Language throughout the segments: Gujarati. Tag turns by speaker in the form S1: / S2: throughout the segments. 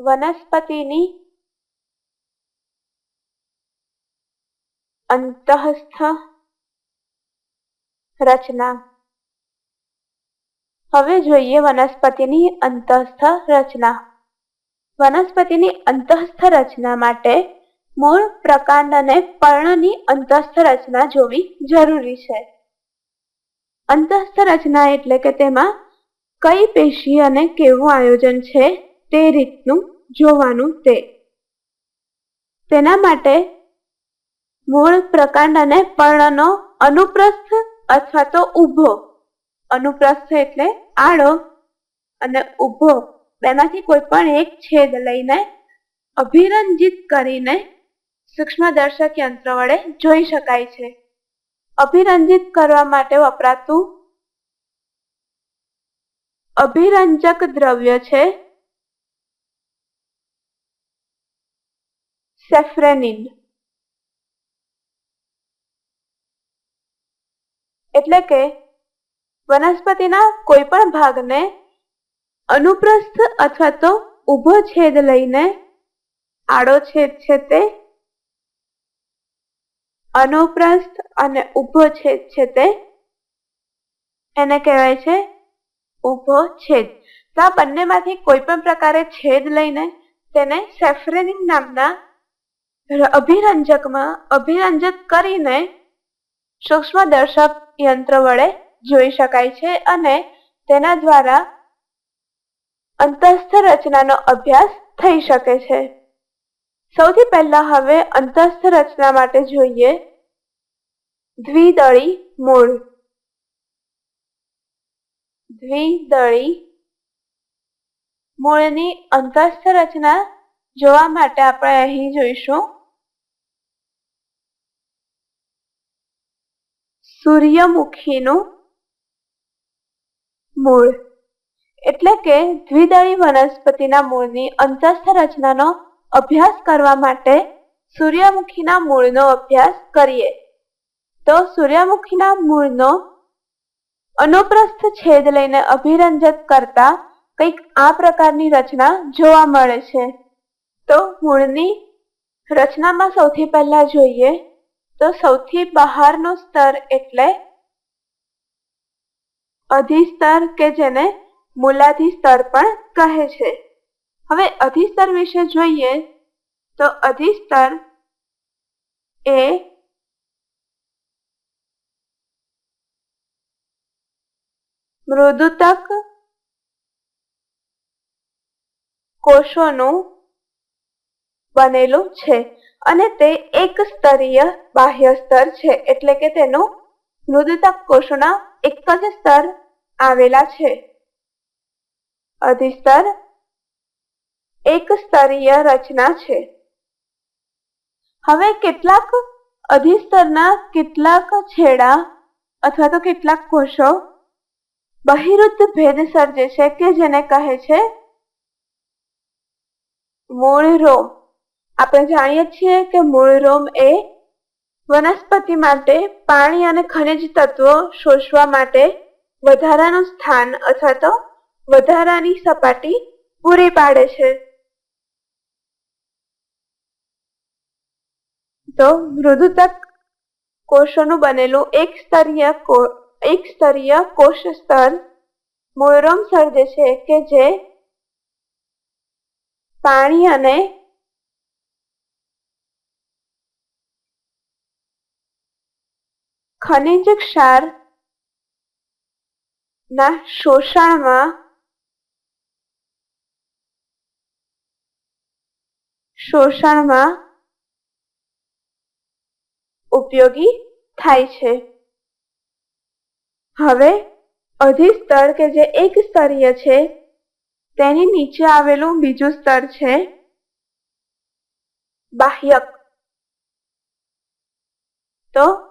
S1: વનસ્પતિની અંતઃસ્થ રચના હવે જોઈએ વનસ્પતિની અંતઃસ્થ રચના વનસ્પતિની અંતઃસ્થ રચના માટે મૂળ પ્રકાંડ અને પર્ણની અંતઃસ્થ રચના જોવી જરૂરી છે અંતઃસ્થ રચના એટલે કે તેમાં કઈ પેશી અને કેવું આયોજન છે તે રીતનું જોવાનું તે. તેના માટે મૂળ પ્રકાંડ અને પર્ણનો અનુપ્રસ્થ અથવા તો ઊભો. અનુપ્રસ્થ એટલે આડો અને ઊભો. બેમાંથી કોઈ પણ એક છેદ લઈને અભિરંજિત કરીને સૂક્ષ્મદર્શક યંત્ર વડે જોઈ શકાય છે. અભિરંજિત કરવા માટે વપરાતું અભિરંજક દ્રવ્ય છે સેફ્રેનિન એટલે કે વનસ્પતિના કોઈ પણ ભાગને અનુપ્રસ્થ અથવા તો ઊભો છેદ લઈને આડો છેદ છે તે, અનુપ્રસ્થ અને ઊભો છેદ છે તે, એને કહેવાય છે ઊભો છેદ. તો આ બંનેમાંથી કોઈ પણ પ્રકારે છેદ લઈને તેને સેફ્રેનિન નામના અભિરંજકમાં અભિરંજક કરીને સૂક્ષ્મદર્શક યંત્ર વડે જોઈ શકાય છે અને તેના દ્વારા અંતસ્થ રચનાનો અભ્યાસ થઈ શકે છે. સૌથી પહેલા હવે અંતસ્થ રચના માટે જોઈએ દ્વિદળી મૂળ. દ્વિદળી મૂળની અંતસ્થ રચના જોવા માટે આપણે અહીં જોઈશું. સૂર્યમુખીનું મૂળ. એટલે કે દ્વિદળી વનસ્પતિના મૂળની અંતસ્થ રચનાનો અભ્યાસ કરવા માટે સૂર્યમુખીના મૂળનો અભ્યાસ કરીએ. તો સૂર્યમુખીના મૂળનો અનુપ્રસ્થ છેદ લઈને અભિરંજક કરતા કંઈક આ પ્રકારની રચના જોવા મળે છે. તો મૂળની રચનામાં સૌથી પહેલા જોઈએ તો સૌથી બહારનું સ્તર એટલે અધિસ્તર કે જેને મૂલાધિસ્તર પણ કહે છે. હવે અધિસ્તર વિશે જોઈએ તો અધિસ્તર એ મૃદુતક કોષોનું બનેલું છે. અને તે એક સ્તરીય બાહ્ય સ્તર છે, એટલે કે તેનું મૃદુતક કોષોના એક જ સ્તર આવેલા છે. અધિસ્તર એક સ્તરીય રચના છે. હવે કેટલાક અધિસ્તરના કેટલાક છેડા અથવા તો કેટલાક કોષો બહિરુદ્ધ ભેદ સર્જે છે કે જેને કહે છે મૂળ રોમ આપણે જાણીએ છીએ કે મૂળ રોમ એ વનસ્પતિ માટે પાણી અને ખનિજ તત્વો શોષવા માટે વધારાનું સ્થાન અથવા તો વધારાની સપાટી પૂરી પાડે છે. તો મૃદુતક કોષોનું બનેલું એક સ્તરીય એક સ્તરીય કોષ સ્તર મોયરોમ સર્જે છે કે જે પાણી અને ખનિજ ક્ષાર ના શોષણમાં શોષણમાં ઉપયોગી થાય છે. હવે અધિસ્તર કે જે એક સ્તરીય છે, તેની નીચે આવેલું બીજું સ્તર છે, બાહ્યક. તો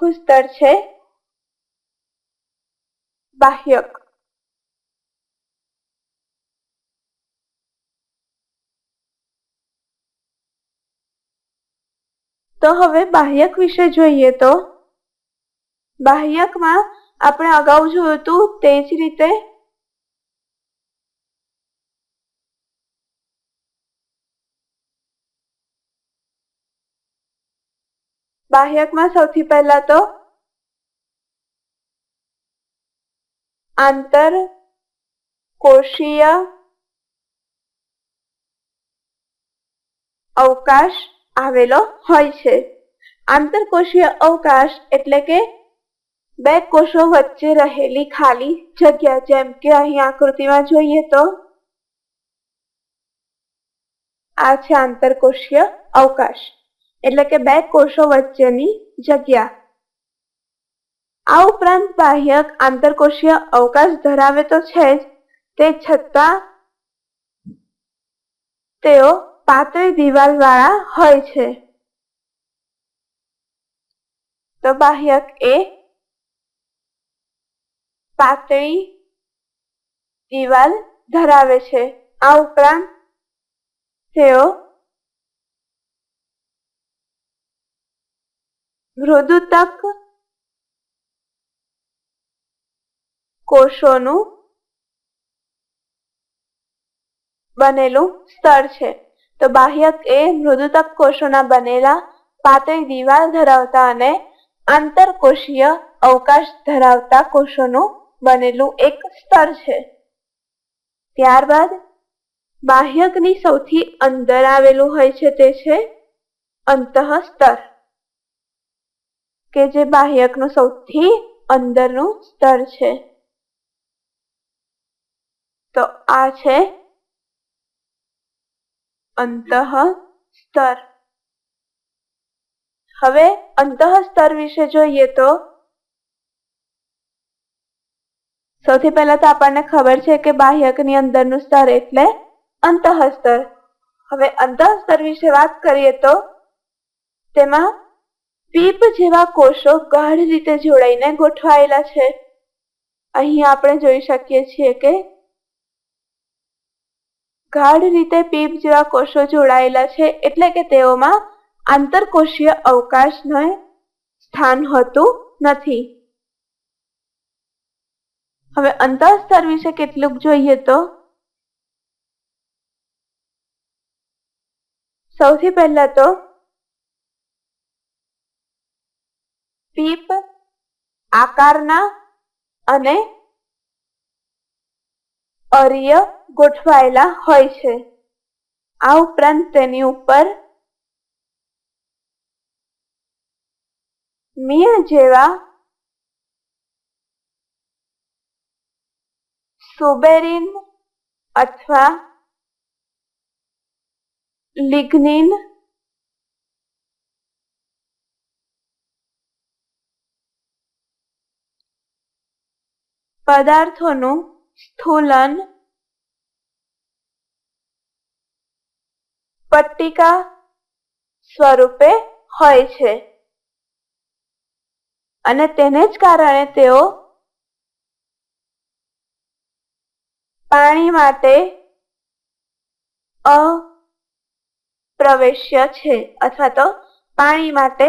S1: આખું સ્તર છે. બાહ્યક. તો હવે બાહ્યક વિશે જોઈએ તો. બાહ્યકમાં આપણે અગાઉ જોયું હતું તે જ રીતે બાહ્યકમાં સૌથી પહેલા તો આંતર કોષીય અવકાશ આવેલો હોય છે. આંતરકોષીય અવકાશ એટલે કે બે કોષો વચ્ચે રહેલી ખાલી જગ્યા, જેમ કે અહીં આકૃતિમાં જોઈએ તો આ છે આંતરકોષીય અવકાશ. એટલે કે બે કોષો વચ્ચેની જગ્યા. આ ઉપરાંત બાહ્યક આંતરકોષીય અવકાશ ધરાવે તો છે જ, તે છતાં તેઓ પાતળી દિવાલ વાળા હોય છે. તો બાહ્યક એ પાતળી દિવાલ ધરાવે છે. આ ઉપરાંત તેઓ મૃદુતક કોષોનું બનેલું સ્તર છે. તો બાહ્યક એ મૃદુતક કોષોના બનેલા પાતળી દિવાલ ધરાવતા અને આંતરકોષીય અવકાશ ધરાવતા કોષોનું બનેલું એક સ્તર છે. ત્યારબાદ બાહ્યકની સૌથી અંદર આવેલું હોય છે તે છે અંતઃસ્તર કે જે બાહ્યકનું સૌથી અંદરનું સ્તર છે. તો આ છે અંતઃ સ્તર હવે અંતઃ સ્તર વિશે જોઈએ તો સૌથી પહેલા તો આપણને ખબર છે કે બાહ્યકની અંદરનું સ્તર એટલે અંતઃસ્તર. હવે અંતઃસ્તર વિશે વાત કરીએ તો તેમાં પીપ જેવા કોષો ગાઢ રીતે જોડાઈને ગોઠવાયેલા છે. અહીં આપણે જોઈ શકીએ છીએ કે ગાઢ રીતે પીપ જેવા કોષો જોડાયેલા છે એટલે કે તેઓમાં આંતરકોષીય અવકાશને સ્થાન હોતું નથી. હવે અંતઃસ્તર વિશે કેટલુંક જોઈએ તો સૌથી પહેલા તો પીપ, આકારના અને અર્ય ગોઠવાયેલા હોય છે. આ ઉપરાંત તેની ઉપર મીણ જેવા સુબેરિન અથવા લિગ્નિન પદાર્થોનું સ્થૂલન પટ્ટિકા સ્વરૂપે હોય છે. અને તેને જ કારણે તેઓ પાણી માટે અપ્રવેશ્ય છે અથવા તો પાણી માટે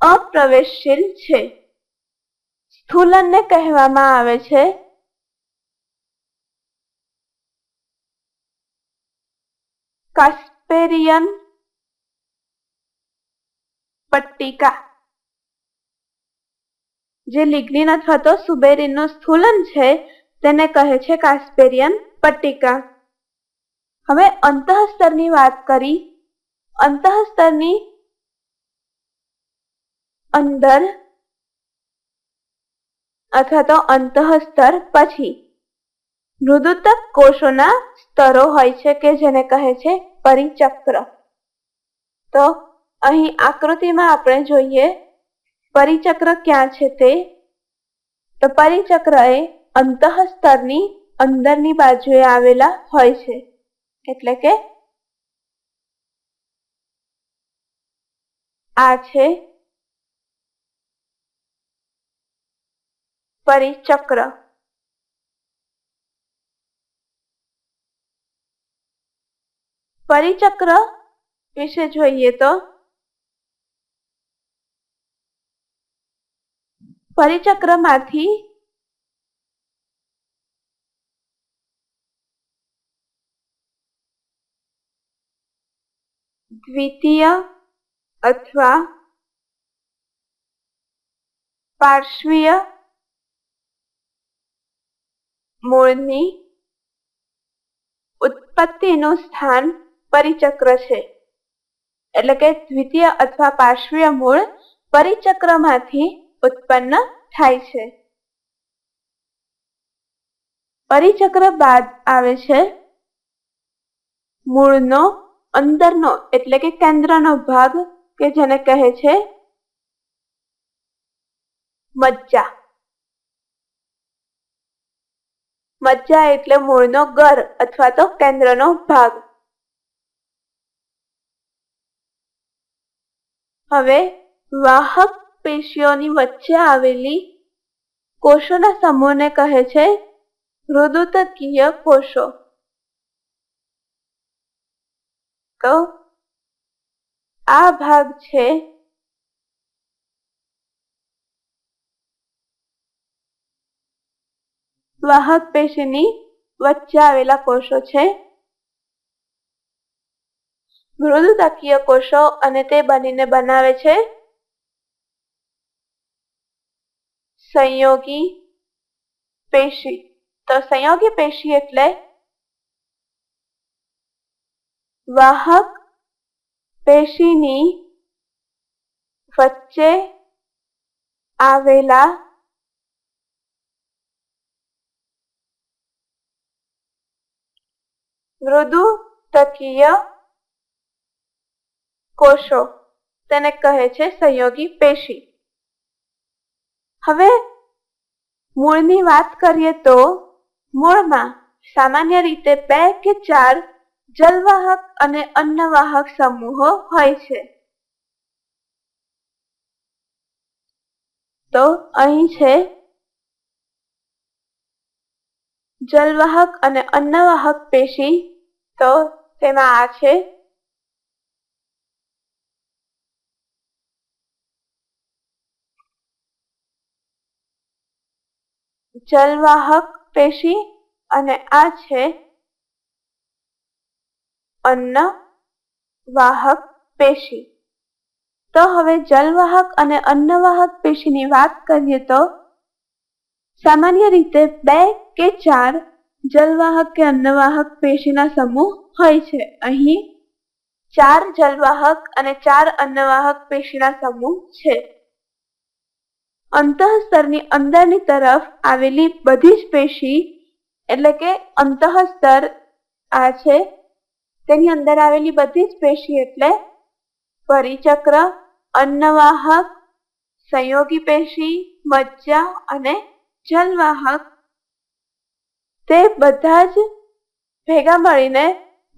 S1: અપ્રવેશશીલ છે. સ્થૂલનને કહેવામાં આવે છે. કાસ્પેરિયન પટ્ટિકા. જે લિગ્નિન અથવા તો સુબેરિનનું સ્થૂલન છે, તેને કહે છે કાસ્પેરિયન પટ્ટિકા. હવે અંતઃસ્તરની વાત કરી. અંતઃસ્તરની અંદર અથવા તો અંતઃસ્તર પછી. મૃદુતક કોષોના સ્તરો હોય છે કે જેને કહે છે પરિચક્ર. તો અહીં આકૃતિમાં આપણે જોઈએ પરિચક્ર ક્યાં છે તે. તો પરિચક્ર એ અંતઃસ્તરની અંદરની બાજુએ આવેલા હોય છે. એટલે કે આ છે પરિચક્ર પરિચક્ર વિશે જોઈએ તો પરિચક્રમાંથી દ્વિતીય અથવા પાર્શ્વીય મૂળની ઉત્પત્તિનું સ્થાન પરિચક્ર છે. એટલે કે દ્વિતીય અથવા પાર્શ્વીય મૂળ પરિચક્રમાંથી ઉત્પન્ન થાય છે. પરિચક્ર બાદ આવે છે મૂળનો અંદરનો, એટલે કે કેન્દ્રનો ભાગ, કે જેને કહે છે મજ્જા. મજ્જા એટલે મૂળનો ગર અથવા તો કેન્દ્રનો ભાગ. હવે વાહક પેશીઓની વચ્ચે આવેલી કોષોના સમૂહને કહે છે મૃદુતકીય કોષો. તો આ ભાગ છે વાહક પેશીની વચ્ચે આવેલા કોષો છે. મૃદુતાકીય કોષો અને તે બનીને બનાવે છે. સંયોગી પેશી. તો સંયોગી પેશી એટલે વાહક પેશીની વચ્ચે આવેલા મૃદુ તકીય કોષો. તેને કહે છે સંયોગી પેશી. હવે મૂળની વાત કરીએ તો મૂળમાં સામાન્ય રીતે બે કે ચાર જલવાહક અને અન્નવાહક સમૂહો હોય છે. તો અહીં છે જલવાહક અને અન્નવાહક પેશી તો તેમાં આ છે. જલવાહક પેશી અને આ છે. અન્ન વાહક પેશી. તો હવે જલવાહક અને અન્નવાહક પેશીની વાત કરીએ તો સામાન્ય રીતે બે કે ચાર જલવાહક કે અન્નવાહક પેશીના સમૂહ હોય છે. અહીં ચાર જલવાહક અને ચાર અન્નવાહક પેશીના સમૂહ છે. અંતઃસ્તરની અંદરની તરફ આવેલી બધી જ પેશી એટલે કે અંતઃસ્તર આ છે. તેની અંદર આવેલી બધી જ પેશી એટલે પરિચક્ર, અન્નવાહક, સંયોગી પેશી, મજ્જા અને જલવાહક તે બધા જ ભેગા મળીને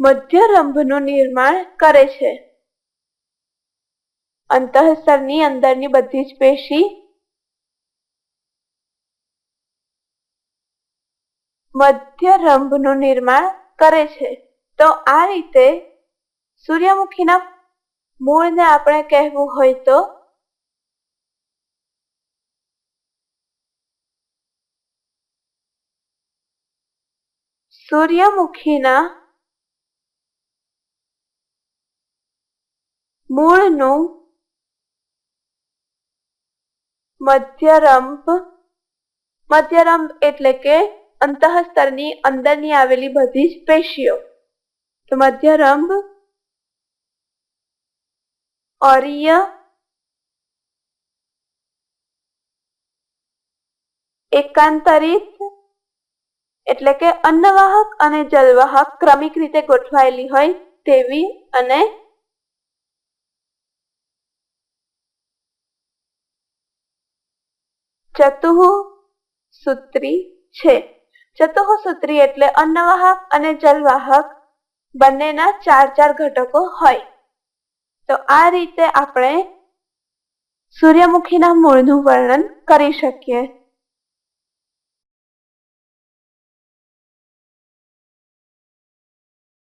S1: મધ્યરંભનું નિર્માણ કરે છે. અંતઃસ્તરની અંદરની બધી જ પેશી મધ્યરંભનું નિર્માણ કરે છે. તો આ રીતે સૂર્યમુખીના મૂળને આપણે કહેવું હોય તો સૂર્યમુખીના મૂળનું મધ્યરંભ મધ્યરંભ એટલે કે અંતઃસ્તરની અંદરની આવેલી બધી જ પેશીઓ. તો મધ્યરંભ ઓરિય એકાંતરિત એટલે કે અન્નવાહક અને જલવાહક ક્રમિક રીતે ગોઠવાયેલી હોય તેવી અને ચતુઃ સૂત્રી છે. ચતુઃ સૂત્રી એટલે અન્નવાહક અને જલવાહક બંનેના ચાર ચાર ઘટકો હોય. તો આ રીતે આપણે સૂર્યમુખીના મૂળનું વર્ણન કરી શકીએ.